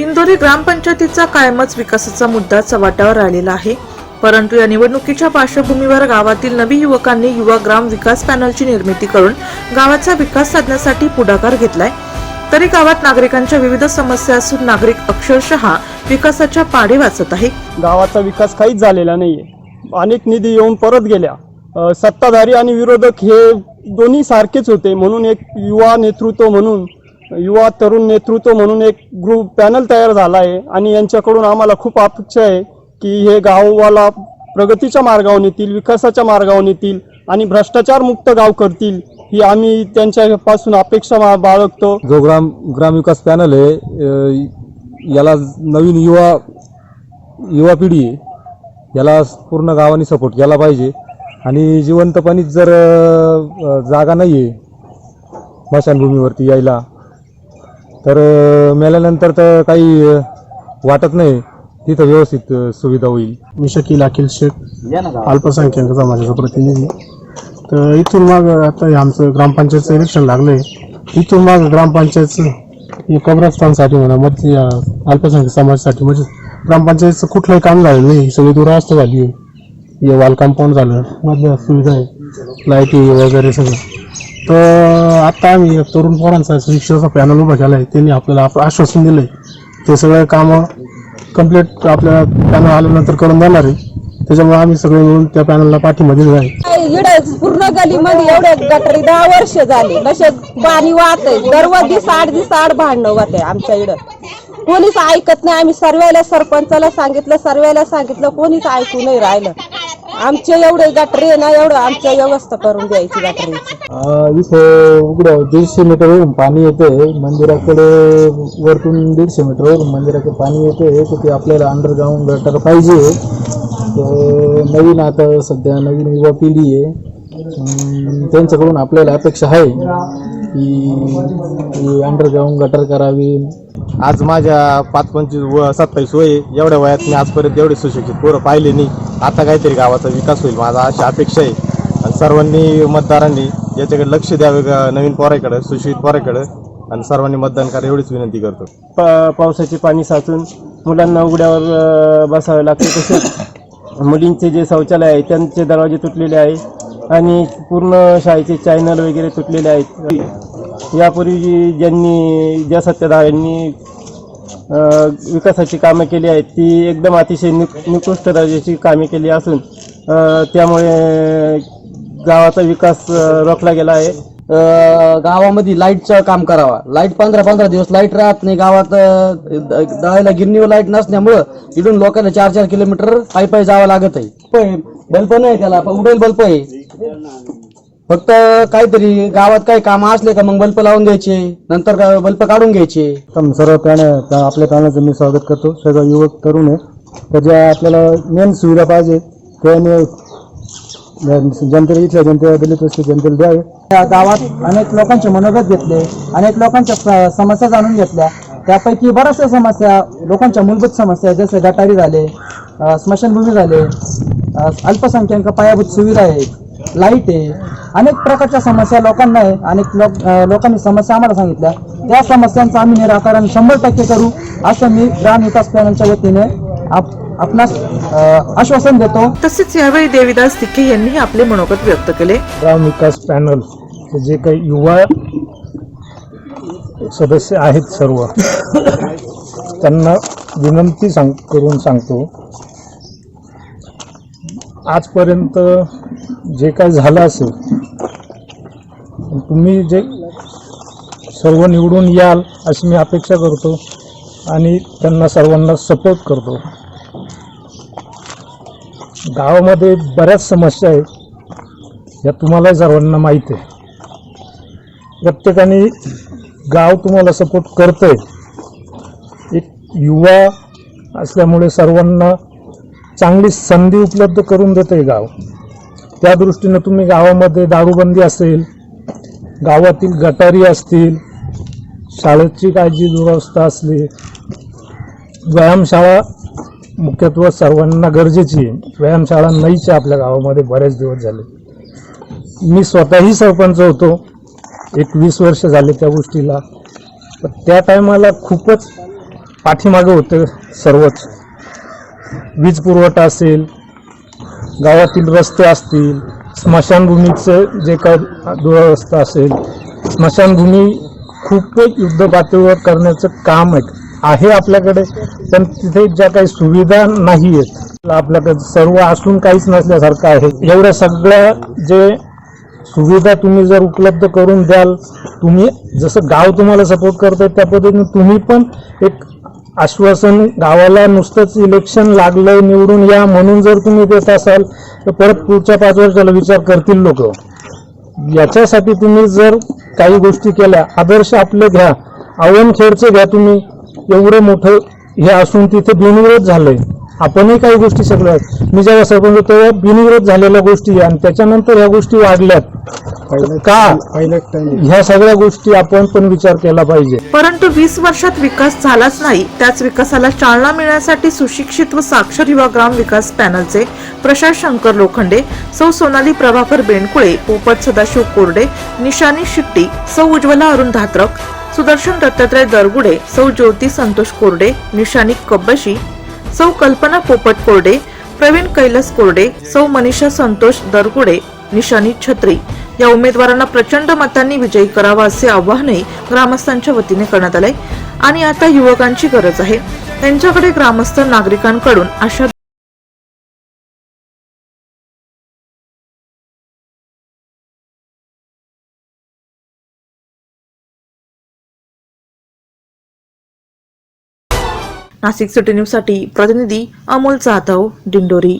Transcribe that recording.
इंदोरी ग्रामपंचायतीचा कायमच विकासाचा मुद्दा चव्हाट्यावर आलेला आहे. परंतु या निवडणुकीच्या पार्श्वभूमीवर गावातील नवी युवकांनी युवा ग्राम विकास पॅनलची निर्मिती करून गावाचा विकास साधण्यासाठी पुढाकार घेतलाय. तरी गावात नागरिकांच्या विविध समस्या असून नागरिक अक्षरशः विकासाच्या पाढे वाचत आहे. गावाचा विकास काहीच झालेला नाहीये. अनेक निधी येऊन परत गेल्या. सत्ताधारी आणि विरोधक हे दोन्ही सारखेच होते. म्हणून एक युवा नेतृत्व म्हणून युवा तरुण नेतृत्व म्हणून एक ग्रुप पॅनल तयार झाला आहे आणि यांच्याकडून आम्हाला खूप अपेक्षा आहे की हे गाववाला प्रगतीच्या मार्गावर नेतील विकासाच्या मार्गावर नेतील आणि भ्रष्टाचार मुक्त गाव करतील ही आम्ही त्यांच्यापासून अपेक्षा बाळगतो. जो ग्राम ग्रामविकास पॅनल आहे याला नवीन युवा युवा पिढी आहे याला पूर्ण गावाने सपोर्ट केला पाहिजे. आणि जिवंतपणीच जर जागा नाही आहे स्मशानभूमीवरती यायला तर मेल्यानंतर तर काही वाटत नाही. तिथं व्यवस्थित सुविधा होईल. मी शकील अखिल शेख अल्पसंख्याक समाजाचा प्रतिनिधी. तर इथून मग आता हे आमचं ग्रामपंचायतचं इलेक्शन लागलंय. इथून मग ग्रामपंचायतचं हे कब्रस्तानसाठी म्हणा मग अल्पसंख्याक समाजासाठी म्हणजे ग्रामपंचायतचं कुठलंही काम झालं नाही. ही सगळी दुरावस्था झाली आहे. हे वाल कंपाऊंड झालं. मधल्या सुविधा आहे. लाईटी वगैरे सगळं. तर आता आम्ही तरुण पोरांचा शिक्षणाचा पॅनल उभा केला आहे त्यांनी आपल्याला आप- आश्वासन दिलंय. ते सगळे कामं कंप्लीट आपल्या पॅनल आल्यानंतर करून देणार आहे. त्याच्यामुळे आम्ही सगळे मिळून त्या पॅनलला पाठिंबा दिलेला आहे. इकडे पूर्ण गलीमध्ये एवढे गटरी दहा वर्ष झाली. कसे पाणी वाहत आहे. दरव दिस आठ दिस आठ भांडणं होत आहे आमच्या इकडं. कोणीच ऐकत नाही. आम्ही सर्वेला सरपंचाला सांगितलं सर्वेला सांगितलं. कोणीच ऐकू नाही राहिलं. आमचे एवढे गटरी आहे ना एवढं आमच्या व्यवस्था करून द्यायची गटरीची. इथं उघडं दीडशे मीटरवरून पाणी येते. मंदिराकडे वरतून दीडशे मीटरवरून मंदिराकडे पाणी येते. तर ते आपल्याला अंडरग्राऊंड गटर पाहिजे. तर नवीन आता सध्या नवीन युवा पिढी आहे. त्यांच्याकडून आपल्याला अपेक्षा आहे की अंडरग्राऊंड गटर करावी. आज माझ्या पाच पंचवीस व सत्तावीस वय एवढ्या वयात मी आजपर्यंत एवढे सुशिक्षित पोरं पाहिले नाही. आता काहीतरी गावाचा विकास होईल माझा अशी अपेक्षा आहे. आणि सर्वांनी मतदारांनी याच्याकडे लक्ष द्यावे का नवीन पोराकडे सुशिक्षित पोराकडे आणि सर्वांनी मतदान करा एवढीच विनंती करतो. प- पावसाचे पाणी साचून मुलांना उघड्यावर बसावे लागते तसेच मुलींचे जे शौचालय आहे त्यांचे दरवाजे तुटलेले आहे आणि पूर्ण शाळेचे चॅनल वगैरे तुटलेले आहेत. यापूर्वी ज्यांनी ज्या सत्ताधाऱ्यांनी विकासाची कामं केली आहेत ती एकदम अतिशय निक निकृष्ट दर्जाची कामे केली असून त्यामुळे गावाचा विकास रोखला गेला आहे. गावामध्ये लाईटचं काम करावा. लाइट पंधरा पंधरा दिवस लाइट राहत नाही. गावात दळायला गिरणीवर लाइट नसल्यामुळं इथून लोकांना चार चार किलोमीटर पायी पायी जावं लागत आहे. पण बल्ब नाही त्याला. पण उडेल बल्ब आहे. फक्त काहीतरी गावात काही काम असले का मग बल्ब लावून द्यायचे. नंतर बल्ब काढून घ्यायचे. सर्व प्राण्या आपल्या प्राण्याचं मी स्वागत करतो. सगळं युवक तरुण आहे तर ज्या आपल्याला मेन सुविधा पाहिजे त्याने जनतेला इथल्या जनतेला दलित वस्ती जनतेला द्यावे या गावात अनेक लोकांचे मनोगत घेतले अनेक लोकांच्या समस्या जाणून घेतल्या. त्यापैकी बऱ्याचशा समस्या लोकांच्या मूलभूत समस्या जसे गटारी झाले स्मशानभूमी झाले अल्पसंख्याक पायाभूत सुविधा आहेत लाइट आहे अनेक प्रकारच्या समस्या लोकांना आहे अनेक लोक लोकांनी समस्या आम्हाला सांगितल्या. त्या समस्यांचं आम्ही निराकरण शंभर टक्के करू असं मी ग्राम विकास पॅनलच्या वतीने आप आपणास आश्वासन देतो. तसेच यावेळी देविदास तिखे यांनी आपले मनोगत व्यक्त केले. ग्राम विकास पॅनल जे काही युवा सदस्य आहेत सर्व त्यांना विनंती सांग करून सांगतो. आजपर्यंत जे काय झालं असेल तुम्ही जे सर्व निवडून याल अशी मी अपेक्षा करतो आणि त्यांना सर्वांना सपोर्ट करतो. गावामध्ये बऱ्याच समस्या आहेत या तुम्हाला सर्वांना माहीत आहे. प्रत्येकाने गाव तुम्हाला सपोर्ट करतंय. एक युवा असल्यामुळे सर्वांना चांगली संधी उपलब्ध करून देते गाव. त्या दृष्टीनं तुम्ही गावामध्ये दारूबंदी असेल गावातील गटारी असतील शाळेची काळजी दुरवस्था असली व्यायामशाळा मुख्यत्व सर्वांना गरजेची आहे. व्यायामशाळा नाहीच आहे आपल्या गावामध्ये बरेच दिवस झाले. मी स्वतःही सरपंच होतो. एक वीस वर्ष झाले त्या गोष्टीला. पण त्या टायमाला खूपच पाठीमागं होतं सर्वच. वीज पुरवठा असेल गावातील रस्ते असतील स्मशानभूमीचं जे काय दुरावस्था असेल स्मशानभूमी खूप युद्ध पातळीवर करण्याचं काम आहे आहे आपल्याकडे पण तिथे ज्या काही सुविधा नाही आहेत आपल्याकडे सर्व असून काहीच नसल्यासारखं आहे. एवढ्या सगळ्या जे सुविधा तुम्ही जर उपलब्ध करून द्याल तुम्ही जसं गाव तुम्हाला सपोर्ट करतं त्या पद्धतीने तुम्ही पण एक आश्वासन गावाला नुसतंच इलेक्शन लागलं निवडून या म्हणून जर तुम्ही देत असाल तर परत पुढच्या पाच वर्षाला विचार करतील लोक. याच्यासाठी तुम्ही जर काही गोष्टी केल्या आदर्श आपले घ्या अवनखेडचे घ्या तुम्ही. एवढं मोठं हे असून तिथे बिनविरोध झालंय. आपणही काही गोष्टी सगळ्या मी जेव्हा सरपंच होतो तेव्हा बिनविरोध झालेल्या गोष्टी आणि त्याच्यानंतर ह्या गोष्टी वाढल्यात. का? ह्या सगळ्या गोष्टी आपण पण विचार केला पाहिजे. परंतु वीस वर्षात विकास झालाच नाही. त्याच विकासाला चालना मिळण्यासाठी सुशिक्षित व साक्षर युवा ग्राम विकास पॅनलचे प्रशांत शंकर लोखंडे सौ सोनाली प्रभाकर बेंडकुळे पोपट सदाशिव कोरडे निशानी शिट्टी सौ उज्ज्वला अरुण धात्रक सुदर्शन दत्तात्रय दरगुडे सौ ज्योती संतोष कोरडे निशानी कब्बशी सौ कल्पना पोपट कोरडे प्रवीण कैलास कोरडे सौ मनीषा संतोष दरगुडे निशानी छत्री. या उमेदवारांना प्रचंड मतांनी विजयी करावा असे आवाहनही ग्रामस्थांच्या वतीने करण्यात आले आणि आता युवकांची गरज आहे. त्यांच्याकडे ग्रामस्थ नागरिकांकडून अशा नाशिक सिटी न्यूजसाठी प्रतिनिधी अमोल जाधव दिंडोरी.